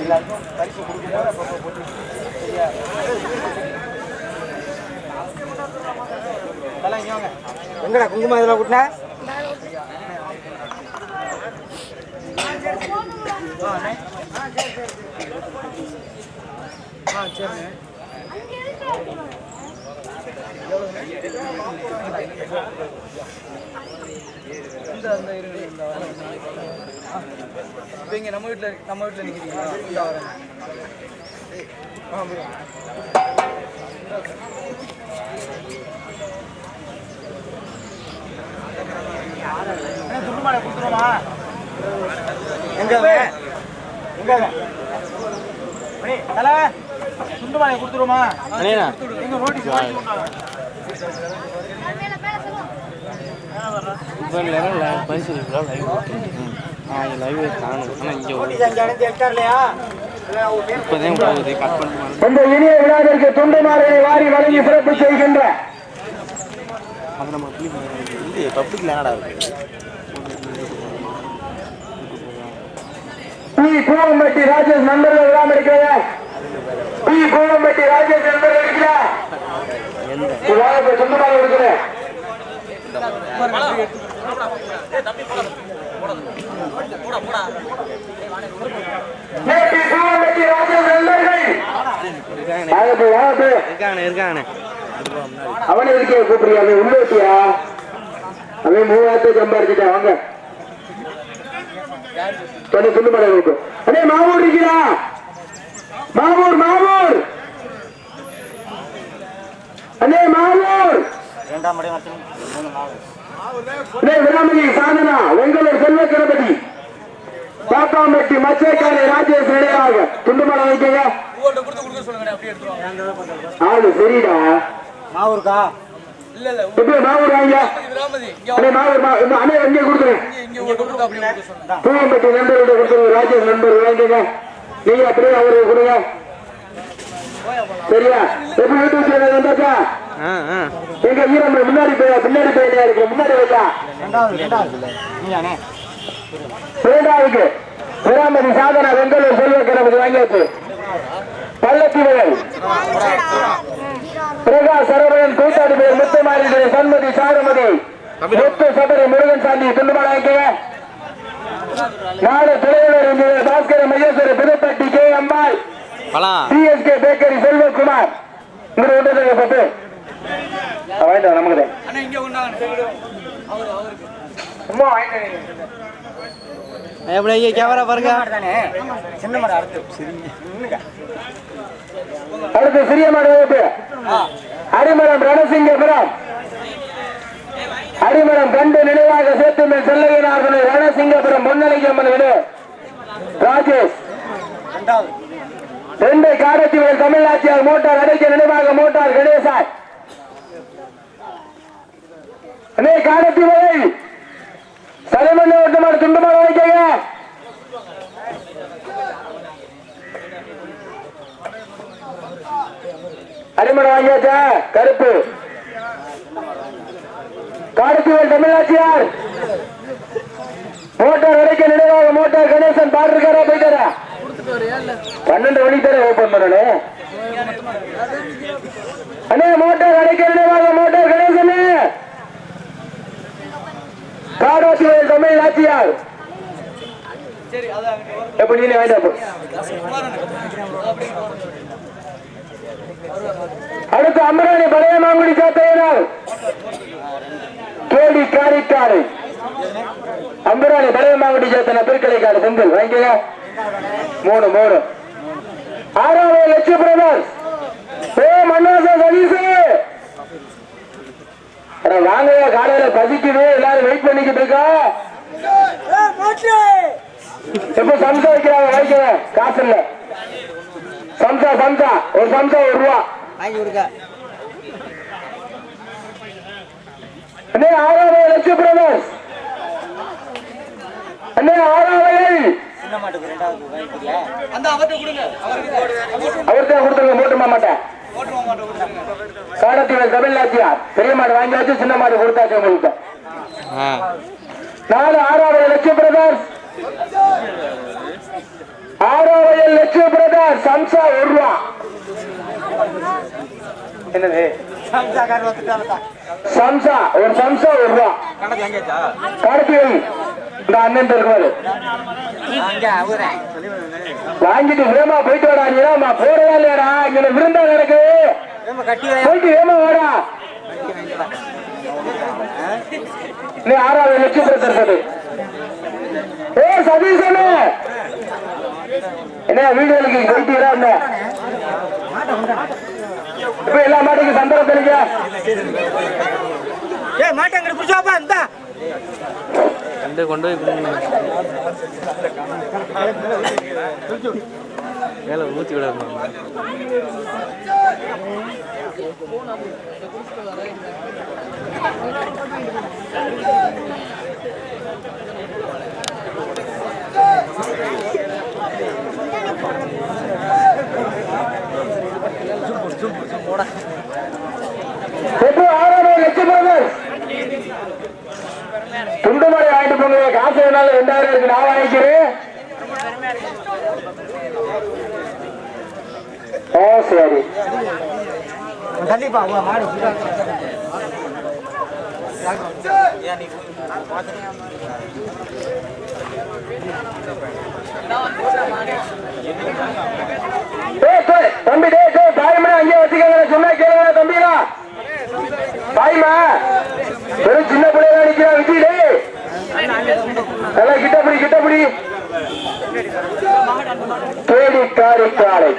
எல்லாருக்கும் பரிசு எங்கடா குங்குமம் இதில் கூட்டினா? ஆ அண்ணே. இந்த அந்த இருங்க இந்த இப்போ இங்கே நம்ம வீட்டில் நம்ம வீட்டில் நிற்கிறீங்களா இந்த வரேன் ஆ கொடுத்துருமா எங்க எங்க அவன்? மணி, கொடுத்துருமா எங்க வாங்கி லைவ் லைவ் காணும் ஆனால் இங்கே இப்போதான் போகுது கட் இந்த இனிய விழாவிற்கு வாரி வழங்கி சிறப்பு செய்கின்ற அது நம்ம இது இருக்கு பி ராஜேஷ் நண்பர்கள் எல்லாம் இருக்கிறார் பி பூவம்பட்டி ராஜேஷ் நண்பர்கள் எந்த துண்டு அவனை இருக்கைய கூப்பிடுறியா அவன் உள்ளோட்டியா அவன் மூவாயிரத்தை சம்பாதிச்சுட்டான் வாங்க தனி துண்டு மலை இருக்கு அண்ணே மாவூர் இருக்கிறா மாவூர் மாவூர் அண்ணே மாவூர் ரெண்டாம் மூணு சாதனா வெங்கலூர் செல்வ கணபதி. பாப்பாம்பட்டி மச்சேக்காலை ராஜேஷ் நிலையாக துண்டு மலை வைக்கங்க ஆளு சரிடா. மாவூருக்கா? இல்ல மாவூர் அண்ணே மாவூர் அண்ணே இங்கே கொடுக்குறேன் பூவம்பட்டி நண்பர்கிட்ட கொடுத்துருங்க ராஜேஷ் நண்பர் வாங்கிக்கங்க. நீங்க அப்படியே அவருக்கு கொடுங்க. சரியா? எப்படி எங்க ஈரம் முன்னாடி போய் பின்னாடி போய் இருக்கு முன்னாடி வைக்கா ரெண்டாவது ரெண்டாவது நீயானே? இரண்டாவதுக்கு பிராமதி சாதனா வெங்கலூர் செல்வ கணபதி வாங்கியாச்சு பள்ளத்தி வயல் பிரகாஷ் சரவணன் கூட்டாளி பேர் முத்துமாரி சண்மதி சாருமதி. முத்து சபரி முருகன் சாந்தி துண்டுமாட நாடு தலைவர் Bhaskara Maheswara Pudupatti K Ammal CSK bakery Selvakumar. இங்க பத்து வாங்கிட்டு நமக்கு தான். அண்ணா இங்க கொண்டாங்க அவரு அவருக்கு. சும்மா வாங்கிட்டு எப்படி இங்கே கேமரா பாருங்க. சின்ன மரம் அடுத்து அடுத்து சிறிய மாடு வகுப்பு அரிமரம் ரணசிங்கபுரம் அரிமரம் கண்டு நினைவாக சேத்துமேல் செல்லையனார்களை ரணசிங்கபுரம் பொன்னலிங்கம்மன் விடு. ராஜேஷ். ரெண்டு காரத்திவல் தமிழ்நாட்டியார் மோட்டார் அடைக்க நினைவாக மோட்டார் கணேசார் அண்ணே காரத்திவலை சரமண்ண ஓட்டமாடு துண்டுமாடு வைக்கங்க அரிமணம் வாங்கியாச்சா? கருப்பு. காடுத்தீவல் தமிழாச்சியார் மோட்டார் உடைக்க நினைவாக மோட்டார் கணேசன் பாடுறாரா போயிட்டாரா? பன்னெண்டு மணிக்கு தர ஓபன் பண்ணணும். அண்ணே மோட்டார் அடைக்க நினைவாக மோட்டார் கணேசன் வயல் தமிழ் நாச்சியார். சரி எப்படி நீ வேண்டாம் அடுத்து அமராணி பழையமாங்குடி சாத்தையனார் கேடி காரிக்காடு. அம்பராணி பழையமாங்குடி சாத்தன பெருக்கலை காடு பொங்கல் வாங்கிக்க மூணு மூணு. ஆறாவது லட்ச பிரதர் ஏ மன்னாசா சதீஷ் அட வாங்கயா காலையில பசிக்குது எல்லாரும் வெயிட் பண்ணிக்கிட்டு இருக்கா? எப்ப சம்சா வைக்கிறாங்க வாங்கிக்க காசு இல்ல. சம்சா சம்சா ஒரு சம்சா ஒரு ரூபா. வாங்கி கொடுக்க அண்ணே ஆறாவது லட்ச பிரதர்ஸ் அண்ணே ஆறாவது சின்ன மாட்டுக்கு ரெண்டாவது வாங்கிக்கல அந்த அவர்கிட்ட கொடுத்துருங்க மூட்டு மாட்டேன் காடத்தீவன் தமிழ்நாட்டியார் பெரிய மாடு வாங்கியாச்சு சின்ன மாடு கொடுத்தாச்சு உங்களுக்கு. நாலு ஆறாவது லட்ச பிரதர்ஸ் ஆறாவது லட்ச சம்சா ஒரு ரூபா. என்னது? சம்சா ஒரு சம்சா ஒரு ரூபா. கார்த்திகை இந்த அண்ணன் இருக்காரு வாங்கிட்டு வேமா போயிட்டு வாடா நீ ஏமா போறதா இல்லையாடா? இங்க விருந்தா நடக்கு போயிட்டு வேமா வாடா. நீ ஆறாவது லட்சம் இருக்கிறது ஏ சதீஷனே. என்ன வீடுகளுக்கு போயிட்டு இருந்த இப்ப எல்லா மாட்டுக்கும் சந்தரம் தெளிங்க ரெண்டு கொண்டு போய் கொடுங்க. மேலே ஊற்றி விடணும் எப்போ ஆறாவது லட்சம் பிரதர் துண்டுமலை வாங்கிட்டு போங்க. காசு வேணாலும் ரெண்டாயிரம் இருக்கு. நான் வாங்கிக்கிறேன். ஓ சரி. டேய், டேய், தம்பி டேய் தாய்மனை அங்கேயே வச்சுக்கங்க. சொன்னா கேளுங்க தம்பிடா. பாய்மா வெறும் சின்ன பிள்ளையா நிக்கிறா விஜி டேய். நல்லா கிட்டப்படி கிட்டப்படி தேடி காரி காலை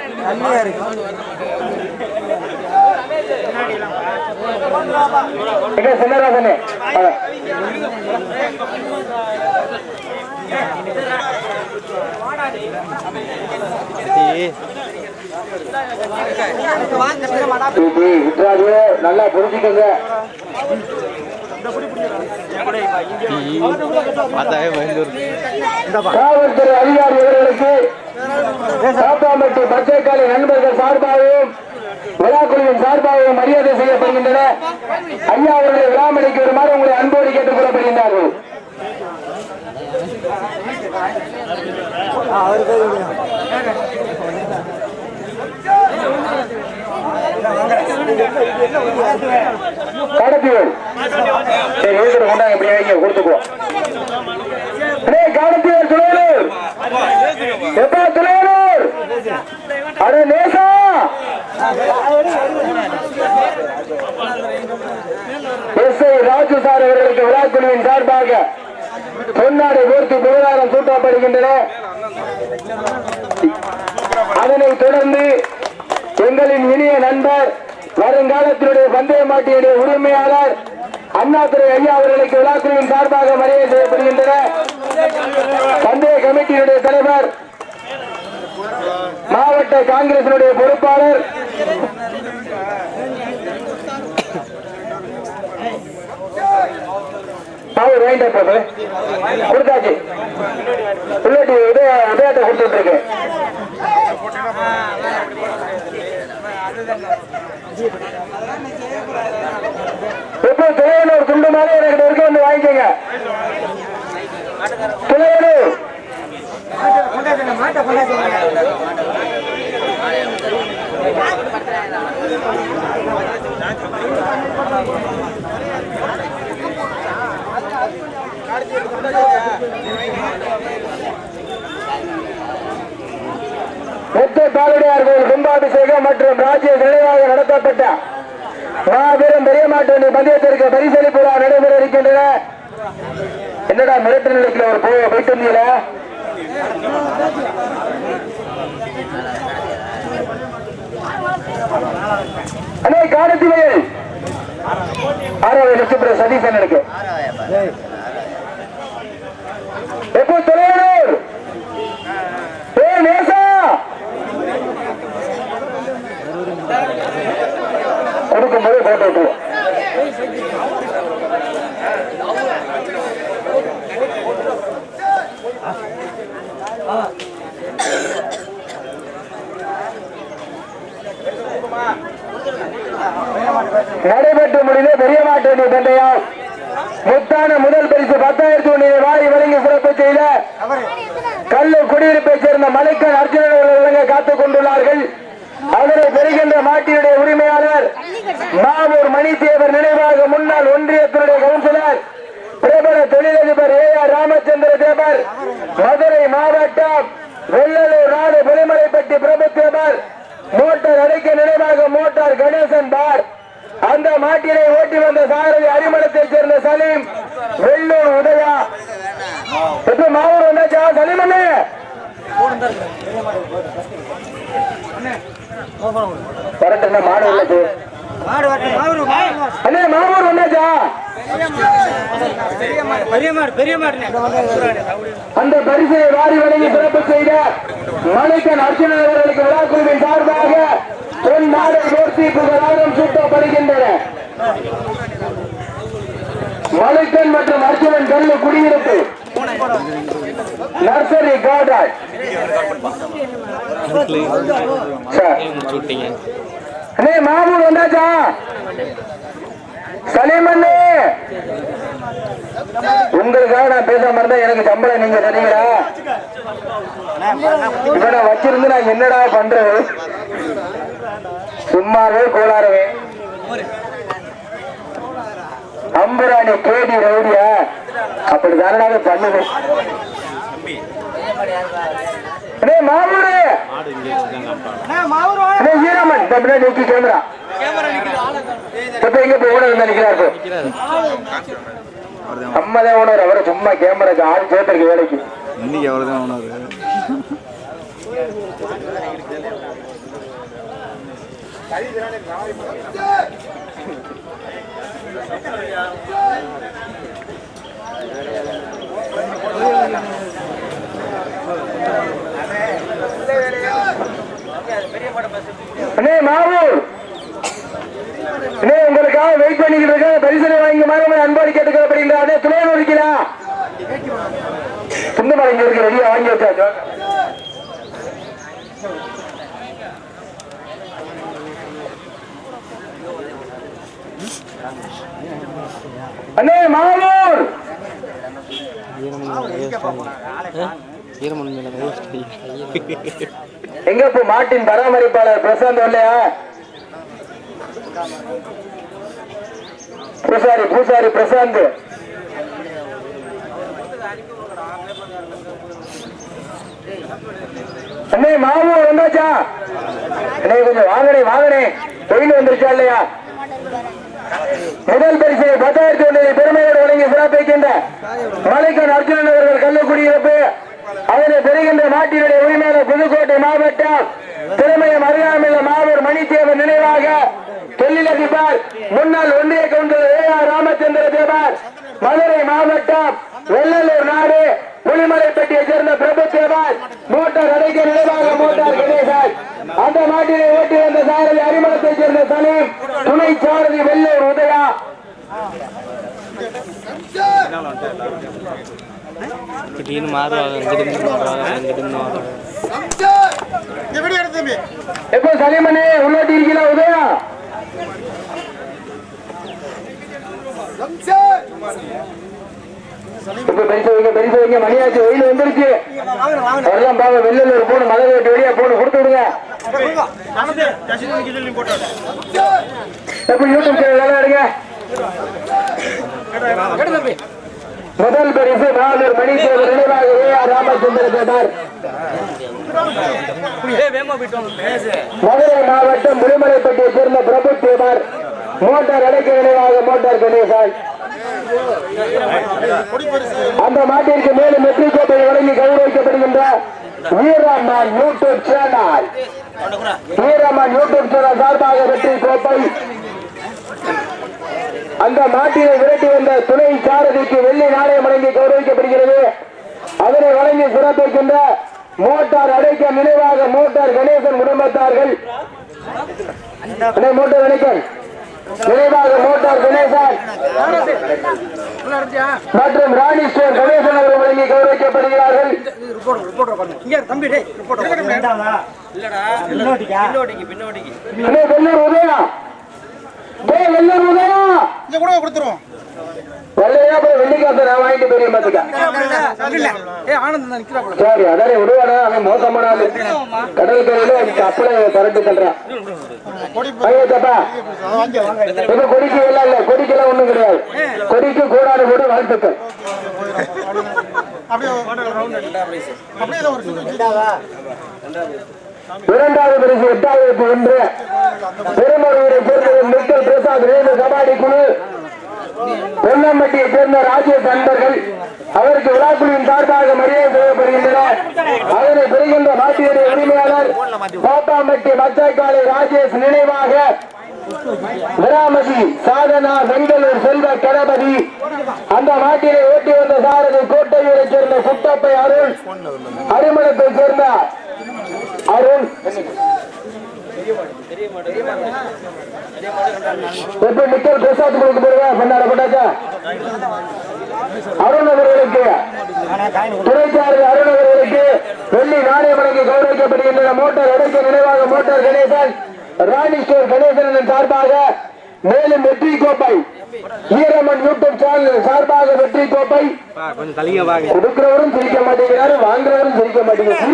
சின்னராசனே இது விட்டுறாது நல்லா புரிஞ்சுக்கோங்க காவல்துறை அதிகாரி அவர்களுக்கு சாப்பாம்பட்டி பச்சைக்காலை நண்பர்கள் சார்பாகவும் விழாக்குழுவின் சார்பாகவும் மரியாதை செய்யப்படுகின்றன. ஐயா அவர்களை விழாமணிக்கு வருமாறு உங்களை அன்போடு கேட்டுக் கொள்ளப்படுகின்றார்கள். கடத்தியோடு சரி எழுதுற கொண்டாங்க இப்படி வைங்க கொடுத்துக்குவோம். அடே காலத்தியர் துணையலூர் எப்பா துணையலூர் அட நேசா. எஸ். ஐ. ராஜு சார் அவர்களுக்கு விழாக்குழுவின் சார்பாக பொன்னாடை போர்த்தி புகழாரம் சூட்டப்படுகின்றன. அதனைத் தொடர்ந்து எங்களின் இனிய நண்பர் வருங்காலத்தினுடைய பந்தய மாட்டியுடைய உரிமையாளர் அண்ணாதுரை ஐயா அவர்களுக்கு விழாக்குழுவின் சார்பாக மரியாதை செய்யப்படுகின்றன. பந்தய கமிட்டியினுடைய தலைவர் மாவட்ட காங்கிரசினுடைய பொறுப்பாளர் அவர் வேண்டாம் பாப்பா. கொடுத்தாச்சு. உள்ளாட்டி உதய உதயத்தை கொடுத்துட்டு இருக்கேன். இப்போ துளையனூர் துண்டு மாதிரி எனக்கு இருக்க வந்து வாங்கிக்கோங்க. துளையனூர் முத்து பாலுடையார் கோயில் கும்பாபிஷேகம் மற்றும் ராஜ்ய மாபெரும் பெரிய மாட்டு பந்தயத்திற்கு பரிசளிப்பு விழா நடைபெற இருக்கின்றன. என்னடா மிரட்டு நிலைக்குள்ள ஒரு போய் போயிட்டு வந்தீங்களா? அண்ணே காலத்தி வயல் ஆறாவது லட்சம் சதீசன் எனக்கு எப்போ துறையூர் ஏ நேசா கொடுக்கும்போது விட்டுருவோம் நடைபெற்று முடிந்த பெரிய மாட்டு பந்தயம் முத்தான முதல் பரிசு பத்தாயிரத்தி ஒன்றிய வாரி வழங்கி சிறப்பு செய்த கல்லு குடியிருப்பை சேர்ந்த மலைக்கன் அர்ஜுனன் அவர்கள் காத்துக் கொண்டுள்ளார்கள். அதனை பெறுகின்ற மாட்டினுடைய உரிமையாளர் மாவூர் மணிதேவர் நினைவாக முன்னாள் ஒன்றியத்தினுடைய கவுன்சிலர் பிரபல தொழிலதிபர் ஏ ஆர் ராமச்சந்திர தேவர் மதுரை மாவட்டம் வெள்ளலூர் நாடு பிரபு பிரபுத்தேவர் மோட்டார் அடைக்க நினைவாக மோட்டார் கணேசன் பார். அந்த மாட்டினை ஓட்டி வந்த சாரதி அரிமளத்தைச் சேர்ந்த சலீம் வெள்ளூர் உதயா. இப்ப மாவூர் வந்தாச்சா? சலீம் அண்ணே. மாடு உள்ளது அண்ணே மாமூர் வந்தாச்சா? அந்த பரிசை வாரி வழங்கி சிறப்பு செய்த மணிக்கன் அர்ச்சனன் அவர்களுக்கு விழா குழுவின் சார்பாக பொன் நாடு மூர்த்தி புகழாரம் சூட்டப்படுகின்றன. மலைக்கன் மற்றும் அர்ச்சனன் கல்லு குடியிருப்பு. நர்சரி கார்டன் விட்டீங்க அண்ணே மாமூர் வந்தாச்சா? சலீமண்ணே உங்களுக்காக நான் பேசாம இருந்தா எனக்கு சம்பளம் நீங்க தரீங்களா? இவனை வச்சிருந்து நான் என்னடா பண்றது? சும்மாவே கோளாறுவே. அம்புராணி கேடி ரவுடியா? அப்படி தானே பண்ணுவேன் அண்ணே மாமூரு அண்ணே பின்னாடி நோக்கி கேமரா. இப்ப எங்க போய் ஓனர் நினைக்கிறாரு அம்மதான் ஓனர் அவரை சும்மா கேமராக்கு ஆள் சேர்த்திருக்கு வேலைக்கு. இன்னைக்கு அவர் தான் உணவு அண்ணே மாவூர் அண்ணே உங்களுக்காக வெயிட் பண்ணிக்கிட்டு இருக்க பரிசனை வாங்கி மாதிரி அன்பாடி கேட்டுக்கிற அண்ணே அதே துணையன் இருக்கீங்களா? துண்டுமலை இங்க இருக்கு வெளியே வாங்கி வச்சாச்சு. அண்ணே மாவூர் ஈரமணி மேல எங்க இப்போ மாட்டின் பராமரிப்பாளர் பிரசாந்த் இல்லையா பூசாரி பூசாரி பிரசாந்த். அண்ணே மாவு வந்தாச்சா? அண்ணே கொஞ்சம் வாங்கனே வாங்கனே தொழில் வந்துருச்சா இல்லையா? முதல் பரிசு பத்தாயிரத்தி ஒன்றை பெருமையோடு வழங்கி சிறப்பிக்கின்ற மலைக்கன் அர்ஜுனன் அவர்கள் கள்ளக்குடியிருப்பு. அதனை பெறுகின்ற நாட்டினுடைய உரிமையாளர் புதுக்கோட்டை மாவட்டம் திறமையம் அறியாமல் மாவூர் மணித்தேவர் நினைவாக தொழிலதிபர் முன்னாள் ஒன்றிய கவுண்டர் ஏ ஆர் ராமச்சந்திர தேவர் மதுரை மாவட்டம் வெள்ளலூர் நாடு புலிமலைப்பட்டியை சேர்ந்த பிரபு தேவர் மோட்டார் அடைக்க நினைவாக மோட்டார் கணேசன். அந்த நாட்டிலே ஓட்டி வந்த சாரதி அரிமளத்தை சேர்ந்த சலீம் துணை சாரதி வெள்ளூர் உதயா. திடீர்னு மாறுவாங்க இங்கிட்டு மாறுவாங்க இங்கிட்டு மாறுவாங்க எப்போ சலிமனே உள்ளோட்டி இருக்கீங்களா உதயா? மணியாச்சு வெயில் வந்துருச்சு. பாவ வெள்ளலூர் போன மலை வெட்டி வெளியே போன கொடுத்து விடுங்க. எப்ப யூடியூப் சேனல் எல்லாம் எடுங்க முதல் பரிசு நாலூர் மணி தேவர் நினைவாக ஏ ஆர் ராமச்சந்திர தேவர் மதுரை மாவட்டம் முழுமலைப்பட்டியை சேர்ந்த பிரபு தேவர் மோட்டார் அடைக்க நினைவாக மோட்டார் கணேசன் அந்த மாட்டிற்கு மேலும் வெற்றி கோப்பை வழங்கி கௌரவிக்கப்படுகின்ற Veeramman YouTube channel. Veeramman YouTube channel சார்பாக வெற்றி கோப்பை அந்த மாட்டினை விரட்டி வந்த துணை சாரதிக்கு வெள்ளி நாணயம் வழங்கி கௌரவிக்கப்படுகிறது. அதனை வழங்கி சிறப்பிக்கின்ற மோட்டார் அடைக்க நினைவாக மோட்டார் கணேசன் குடும்பத்தார்கள். மோட்டார் கணேசன் நினைவாக மோட்டார் கணேசன். மற்றும் ராணி ஸ்டோர் கணேசன் அவர்கள் வழங்கி கௌரவிக்கப்படுகிறார்கள். உதயா. இங்க கூட கொடுத்துருவோம். கொடிக்கு கூடாது கூட வாழ்த்துக்கள். அப்படியே இரண்டாவது பரிசு எட்டாயிரத்தி ஒன்று. பெருமருவரை சேர்ந்த மிக்கல் பிரசாத் ரேணு கபாடி குழு. பொன்னம்பட்டியை சேர்ந்த ராஜேஷ் அன்பர்கள். அவருக்கு விழாக்குழுவின் சார்பாக மரியாதை செய்யப்படுகின்றன. அதனை பெறுகின்ற மாட்டியுடைய உரிமையாளர் கோட்டாம்பட்டி மச்சாக்காலை ராஜேஷ் நினைவாக விராமதி சாதனா செங்கலூர் செல்வ கணபதி அந்த மாட்டினை ஓட்டி வந்த சாரதி கோட்டையூரை சேர்ந்த குட்டப்பை அருள் அரிமளத்தை சேர்ந்த அருண். எப்படி நிக்கல் பிரசாத் கொடுக்க போடுவா பண்ணார போட்டாச்சா அருண் அவர்களுக்கு. துணைச்சாரதி அருண் அவர்களுக்கு வெள்ளி நாணயம் வழங்கி கௌரவிக்கப்படுகின்றன. மோட்டார் உடைக்க நினைவாக மோட்டார் கணேசன் ராணி ஸ்டோர் கணேசன் சார்பாக மேலும் வெற்றி கோப்பை. வீரமன் யூடியூப் சேனல் சார்பாக வெற்றி கோப்பை. கொடுக்கிறவரும் சிரிக்க மாட்டேங்கிறாரு வாங்குறவரும் சிரிக்க மாட்டேங்கிறாரு.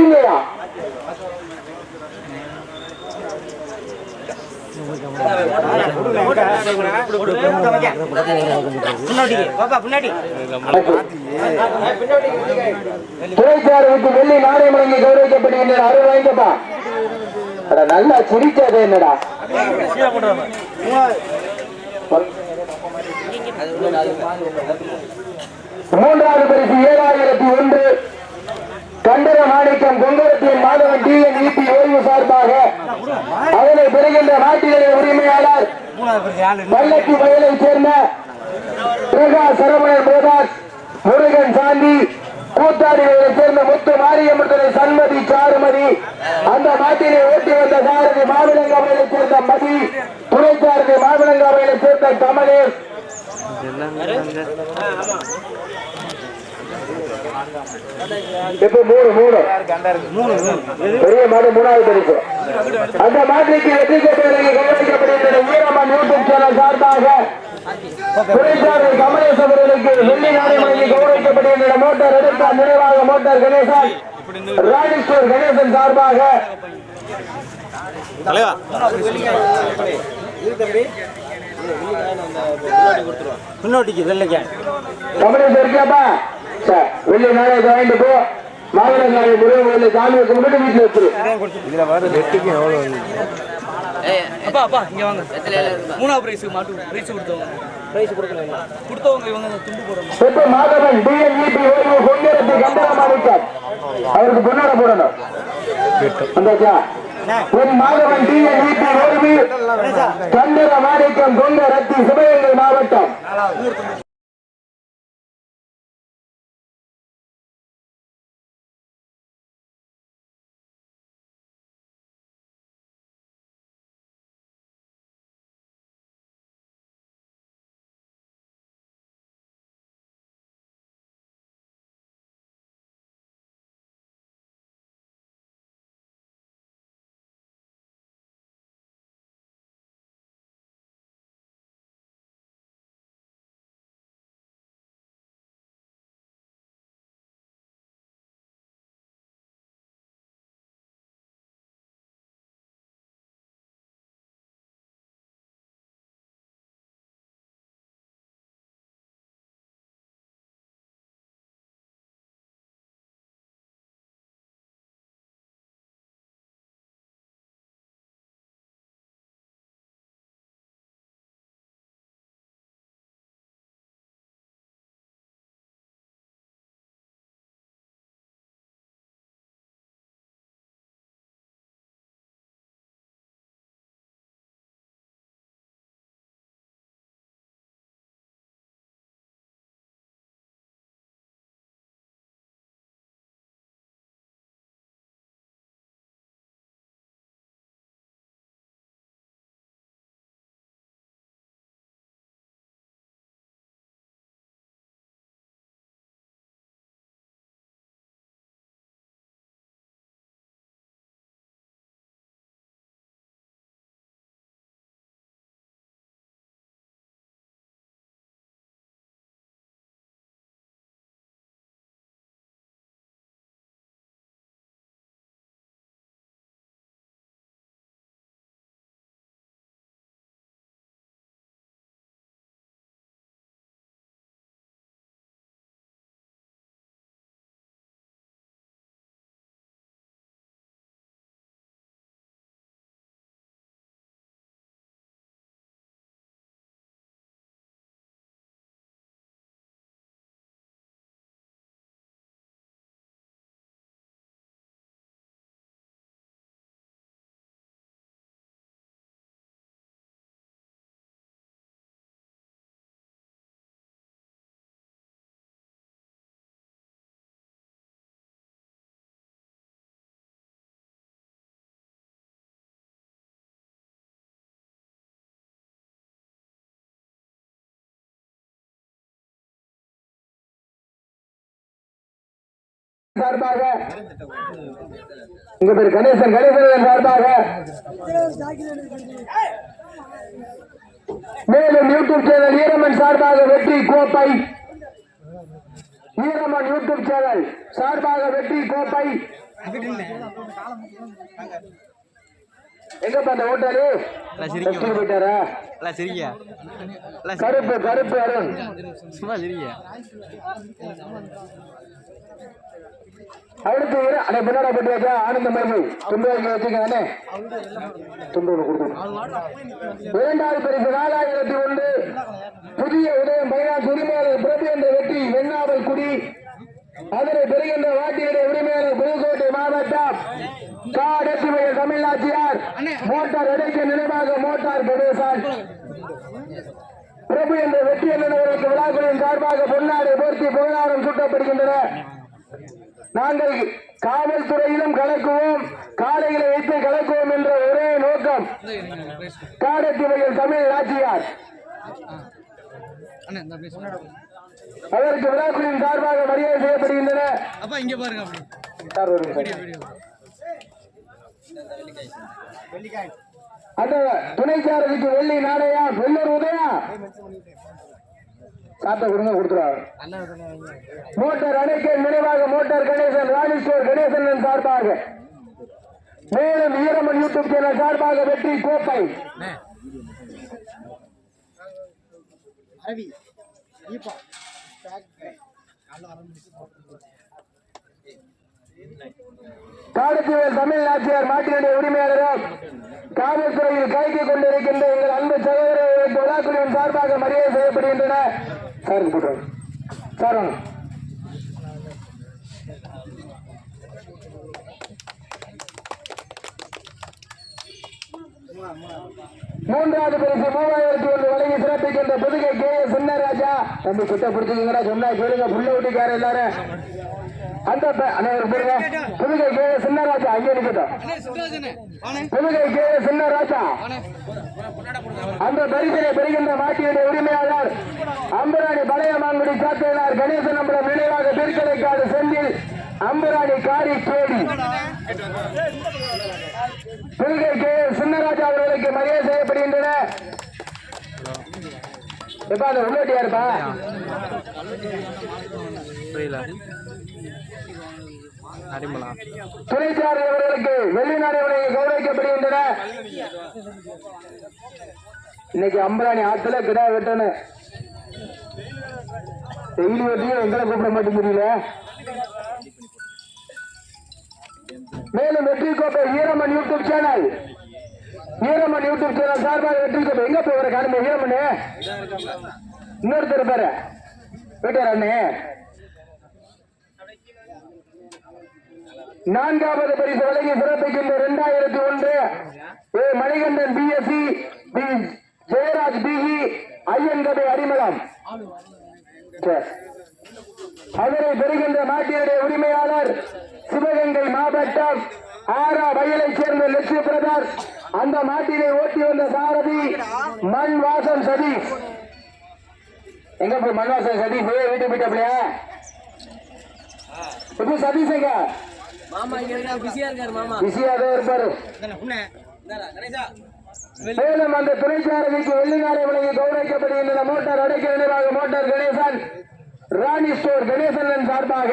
சிரிங்கயா வெள்ளி நாணயம் வழங்கி கௌரவிக்கப்படுகின்றன அருள் வாங்கிக்கப்பா நல்லா சிரிக்காதே என்னடா மூன்றாவது பரிசு ஏழாயிரத்தி ஒன்று கண்டர மாணிக்கம் கொங்கரத்தின் மாத டி என் இபி ஓய்வு சார்பாக அதனை நாட்டிலே உரிமையாளர் வல்லக்கு வயலை சேர்ந்த பிரகாஷ் சரவணன் பிரகாஷ் முருகன் சாந்தி கூத்தாடிகளை சேர்ந்த முத்து மாரியம்மன் சண்மதி சாருமதி அந்த நாட்டிலே ஓட்டி வந்த சாரதி மாவிலங்காவையை சேர்ந்த மதி துணை சாரதி மாவிலங்காவையை சேர்ந்த கமலேஷ். இப்ப மூணு மூணு. பெரிய மாடு மூணாவது பரிசு அந்த மாட்டிற்கு வெற்றி வீரமன் யூடியூப் சேனல் சார்பாக துறைசாரதி கமலேஷ் அவர்களுக்கு வெள்ளி நாணயம் கௌரவிக்கப்படுகின்ற மோட்டார் எடுத்த நினைவாக மோட்டார் கணேசன் ராணேஸ்வர் கணேசன் சார்பாக. முன்னோட்டிக்கு வெள்ளைக்கா கமலேஷ் இருக்கியாப்பா? சரி, வெள்ளி நாணயத்தை வாங்கிட்டு போ. மாவிலங்காய் முருகன் கோயில சாமியை கும்பிட்டு வீட்டுல வச்சிரு. இதுல வர வெட்டிக்கு எவ்வளவு வந்து அப்பா அப்பா இங்க வாங்க. மூணாவது பிரைஸ் மாட்டு பிரைஸ் கொடுத்தவங்க. பிரைஸ் கொடுக்கல கொடுத்தவங்க இவங்க அந்த துண்டு போடணும் பெற்ற மாதவன் டிஎன்இபி ஓய்வு கொண்டிருத்தி கம்பராமாணிக்கர் அவருக்கு பொன்னாட போடணும். வந்தாச்சா? உன் மாதவன் டிஎன்இபி ஓய்வு கண்டர வாடிக்கம் கொண்ட ரத்தி சிவகங்கை மாவட்டம். சார்பாக உங்க பேர் கணேசன் கணேசன் சார்பாக மேலும் யூடியூப் சேனல் ஈரமன் சார்பாக வெற்றி கோப்பை. ஈரமன் யூடியூப் சேனல் சார்பாக வெற்றி கோப்பை. எங்கப்பா அந்த ஓட்டாரு போயிட்டாரா? கருப்பு கருப்பு அருண். சும்மா சிரிக்கியா அடுத்து அண்ணே பின்னாடி போட்டியாச்சா ஆனந்த மருமை துண்டு வாங்கி வச்சுக்கண்ணே துண்டு ஒன்று கொடுத்து இரண்டாவது பரிசு நாலாயிரத்தி ஒன்று. புதிய உதயம் பைனான்ஸ் உரிமையாளர் பிரபு என்ற வெற்றி வெண்ணாவல் குடி. அதனை பெறுகின்ற வாட்டியுடைய உரிமையாளர் புதுக்கோட்டை மாவட்டம் காடத்திமையில் தமிழ்நாட்டியார் மோட்டார் இடைக்க நினைவாக மோட்டார் பிரதேசம் பிரபு என்ற வெற்றி என்பவர்களுக்கு விழாக்களின் சார்பாக பொன்னாடை போர்த்தி புகழாரம் சூட்டப்படுகின்றன. நாங்கள் காவல்துறையிலும் கலக்குவோம் காலையில வைத்து கலக்குவோம் என்ற ஒரே நோக்கம். காடத்திமையில் தமிழ் ஆட்சியார். அதற்கு விழாக்குழுவின் சார்பாக மரியாதை செய்யப்படுகின்றன. அப்பா இங்க பாருங்க. அந்த துணை சாரதிக்கு வெள்ளி நாணயா வெள்ளூர் உதயா. காத்த கொடுங்க கொடுத்துருவாங்க. மோட்டார் அணைக்க நினைவாக மோட்டார் கணேசன் ராஜேஸ்வர் கணேசன் சார்பாக. மேலும் ஈரமன் யூடியூப் சேனல் சார்பாக வெற்றி கோப்பை. காலத்தீவில் தமிழ் நாச்சியார் மாட்டினுடைய உரிமையாளரும் காவல்துறையில் கைது கொண்டிருக்கின்ற எங்கள் அன்பு சகோதரர்களுக்கு விழாக்குழுவின் சார்பாக மரியாதை செய்யப்படுகின்றன. சார் கூட்டுறோம் சார் வாங்க. மூன்றாவது பரிசு மூவாயிரத்தி ஒன்று வழங்கி சிறப்பிக்கின்ற புதுகை கே எஸ் சின்னராஜா. தம்பி கிட்ட பிடிச்சிக்கீங்கடா சொன்னா கேளுங்க புள்ள ஊட்டிக்கார எல்லாரும். அந்த ஒரு பேருங்க. புதுகை கே எஸ் சின்னராஜா அங்கே நிக்கட்டும். Pudugai K S Chinnaraja. அந்த பரிசனை பெறுகின்ற மாட்டியுடைய உரிமையாளர் அம்பராணி பழையமாங்குடி சாத்தினார் கணேசன் நம்முடைய நினைவாக திருக்கடைக்காடு செந்தில். அம்பராணி காரி கேடி பில்கை கே சின்னராஜா அவர்களுக்கு மரியாதை செய்யப்படுகின்றன. எப்பா அந்த உள்ளோட்டியா இருப்பா புரியல. அடிமலா அவர்களுக்கு வெளிநாடு விலையை கௌரவிக்கப்படுகின்றன. இன்னைக்கு அம்பராணி ஆத்துல கிடா வெட்டணும் டெய்லி வெட்டியும் எங்களை கூப்பிட மாட்டேங்கிறீல மேலும் வெற்றி கோப்பை Eeraman YouTube channel. Eeraman YouTube channel சார்பாக வெற்றி கோப்பை. எங்க போய் வர காணுமே ஈரமண்ணு இன்னொருத்தர் பேரு. போயிட்டார் அண்ணே. நான்காவது பரிசு வழங்கி சிறப்பிக்கின்ற இரண்டாயிரத்தி ஒன்று. A Manikandan BSc P Jeyaraj BE ஐயன்கபை Arimalam சரி. அதனை பெறுகின்ற நாட்டினுடைய உரிமையாளர் சிவகங்கை மாவட்டம் ஆரா வயலைச் சேர்ந்த லட்சுமி பிரதர். அந்த மாட்டினை ஓட்டி வந்த சாரதி மண் வாசன் சதீஷ். எங்க போய் மண் வாசன் சதீஷ் வீட்டு போயிட்டாப்லையா? இப்போ சதீஷ் எங்க? மாமா இங்க பிஸியா இருக்காரு மாமா. பிஸியாவே இருப்பாரு. மேலும் அந்த துணைச்சாரதிக்கு வெள்ளிநாளை வழங்கி கௌரவிக்கப்படுகின்றன. மோட்டார் அடைக்க நினைவாக மோட்டார் கணேசன். ராணி ஸ்டோர் கணேசன் சார்பாக.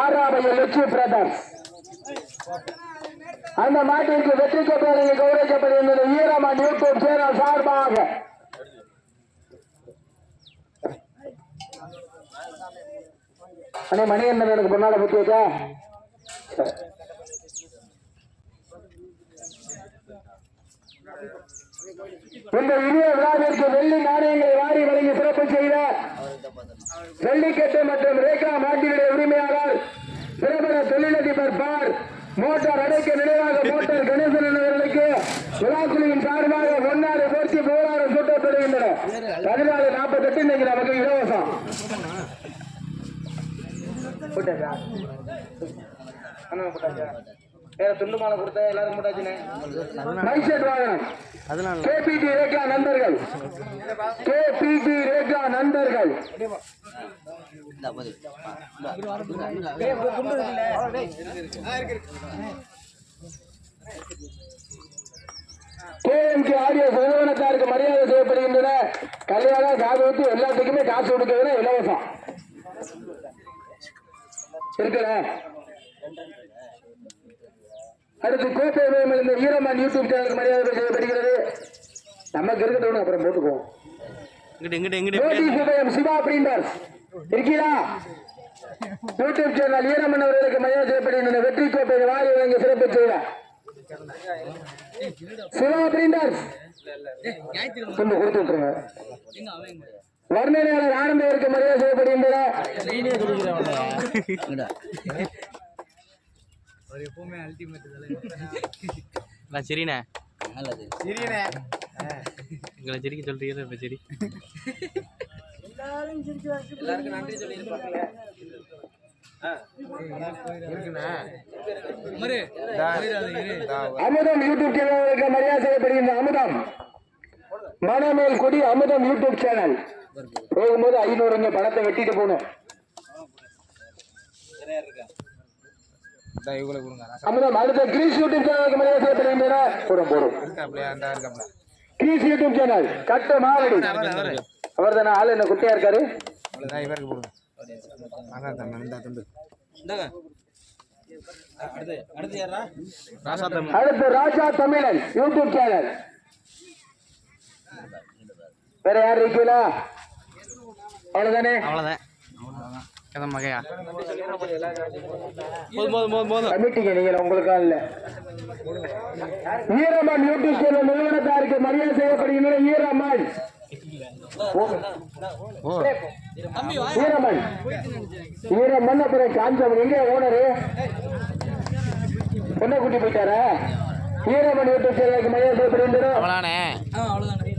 ஆறாமைய லட்சுமி பிரதர்ஸ் அந்த மாட்டிற்கு வெற்றி கோப்பை வழங்கி கௌரவிக்கப்படுகின்றன. ஈரமான் யூடியூப் சேனல் சார்பாக. அண்ணே மணி என்ன எனக்கு பொண்ணால புத்தி வச்சா இந்த இனிய விழாவிற்கு வெள்ளி நாணயங்களை வாரி வழங்கி சிறப்பு செய்த வெள்ளிக்கட்டு மற்றும் ரேகா மாட்டினுடைய உரிமையாளர் பிரபல தொழிலதிபர் பார் மோட்டார் அடைக்க நினைவாக மோட்டார் கணேசன் அவர்களுக்கு விழாக்குழுவின் சார்பாக ஒன்னாறு போர்த்தி புகழாரம் சூட்டப்படுகின்றன. பதினாலு நாற்பத்தெட்டு இன்னைக்கு நமக்கு இலவசம். போட்டாச்சா அண்ணா போட்டாச்சா? வேற துண்டு மாலை கொடுத்த எல்லாரும் போட்டாச்சுனே. மைக் செட் வாங்கணும் அதெல்லாம் இல்லை. கேபிடி ரேகா நண்பர்கள். கேபிடி ரேகா நண்பர்கள். கேஎம்கே ஆடியோ நிறுவனத்தாருக்கு மரியாதை செய்யப்படுகின்றன. கல்யாணம் ஊற்றி எல்லாத்துக்குமே காசு கொடுக்கறதுனா இலவசம். இருக்கல அடுத்து கோப்பை இந்த ஈரமான் யூடியூப் சேனலுக்கு மரியாதை செய்யப்படுகிறது நமக்கு இருக்கட்டும் அப்புறம் போட்டுக்குவோம். சிவா பிரிண்டர்ஸ் இருக்கீங்களா? யூடியூப் சேனல் ஈரமன் அவர்களுக்கு மரியாதை செய்யப்படுகின்றன. வெற்றி கோப்பை வாரி வழங்க சிறப்பு செய்த. சிவா பிரிண்டர்ஸ் கொஞ்சம் கொடுத்து விட்டுருங்க. வர்ணனையாளர் ஆனந்தவருக்கு மரியாதை செய்யப்படுகின்றன. நான் சரிண்ணே. சிறியனே எங்களை சிரிக்க சொல்றீங்க இப்போ சரி? எல்லாருக்கும் நன்றி சொல்லியிருப்பாங்க. மறு அமுதம் யூடியூப் சேனலுக்கு மரியாதை செய்யப்படுகின்ற அமுதம். மணமேல் கொடி அமுதம் யூடியூப் சேனல். போகும்போது ஐநூறுங்க பணத்தை வெட்டிட்டு போகணும் அமுதம் அடுத்த கிரீஸ் யூடியூப் சேனலுக்கு மரியாதை செய்யப்படுகின்றன போடும் போடும். கிரீஸ் யூடியூப் சேனல் கட்டு மாவடி. அவர் தானே ஆளு? என்ன குட்டியா இருக்காரு? இவருக்கு தமிழ் அடுத்து ராஜா தமிழன் யூடியூப் சேனல். வேற யார் இருக்கீங்களா அவ்வளவுதானே? அவ்வளோதான் கதை மகையா கமிட்டிங்க நீங்க உங்களுக்கா இல்ல. ஈரமன் யூடியூப் சேனல் நிறுவனத்தாருக்கு மரியாதை செய்யப்படுகின்றன ஈரமன் ஈரமன் ஈரமன் அப்புறம் காஞ்சவன். எங்க ஓனரு பொண்ணை கூட்டி போயிட்டாரா? ஈரமன் யூடியூப் சேனலுக்கு மரியாதை அவ்வளோதான்